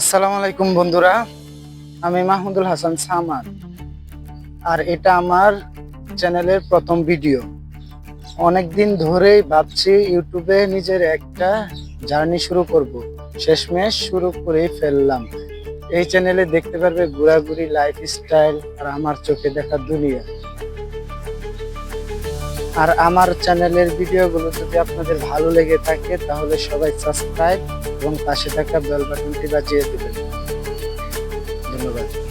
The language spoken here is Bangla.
আসসালামু আলাইকুম বন্ধুরা, আমি মাহমুদুল হাসান সামাদ। আর এটা আমার চ্যানেলের প্রথম ভিডিও। অনেক দিন ধরেই ভাবছি ইউটিউবে নিজের একটা জার্নি শুরু করব। শেষমেশ শুরু করেই ফেললাম। এই চ্যানেলে দেখতে পারবে ঘোরাঘুরি লাইফস্টাইল আর আমার চোখে দেখা দুনিয়া। আর আমার চ্যানেলের ভিডিওগুলো যদি আপনাদের ভালো লেগে থাকে, তাহলে সবাই সাবস্ক্রাইব এবং পাশে থাকা বেল বাটনটি বাজিয়ে দেবেন। ধন্যবাদ।